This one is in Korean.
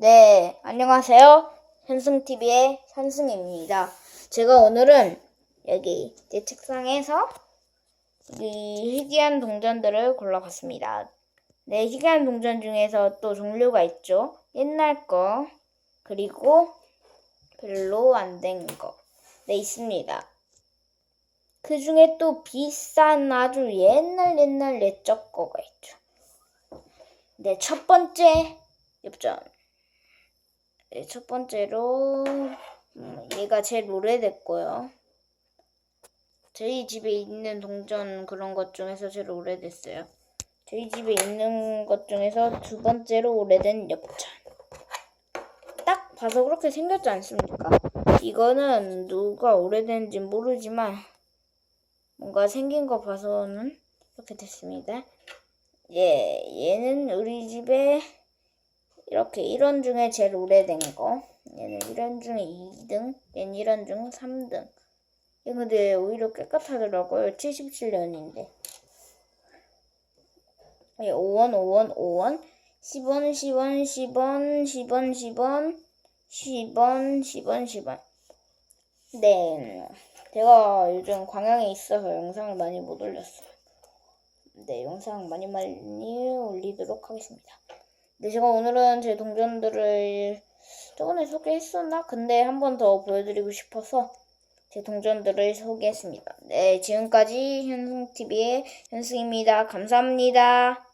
네, 안녕하세요. 현승TV의 현승입니다. 제가 오늘은 여기 제 책상에서 이 희귀한 동전들을 골라봤습니다. 네, 희귀한 동전 중에서 또 종류가 있죠. 옛날 거, 그리고 별로 안 된 거. 네, 있습니다. 그 중에 또 비싼 아주 옛날 옛날 옛적 거가 있죠. 네, 첫 번째 엽전. 네, 첫 번째로 음, 얘가 제일 오래됐고요. 저희 집에 있는 동전 그런 것 중에서 제일 오래됐어요. 저희 집에 있는 것 중에서 두 번째로 오래된 엽전. 딱 봐서 그렇게 생겼지 않습니까? 이거는 누가 오래된지 모르지만 뭔가 생긴 거 봐서는 이렇게 됐습니다. 예, 얘는 우리 집에 이렇게 1원 중에 제일 오래된 거. 얘는 1원 중에 2등, 얘는 1원 중 3등. 얘 근데 오히려 깨끗하더라고요. 77년인데. 예, 5원, 5원, 5원, 10원, 10원, 10원, 10원, 10원, 10원, 10원, 10원. 네, 제가 요즘 광양에 있어서 영상을 많이 못 올렸어요. 네, 영상 많이 많이 올리도록 하겠습니다. 네, 제가 오늘은 제 동전들을 저번에 소개했었나? 근데 한 번 더 보여드리고 싶어서 제 동전들을 소개했습니다. 네, 지금까지 현승TV의 현승입니다. 감사합니다.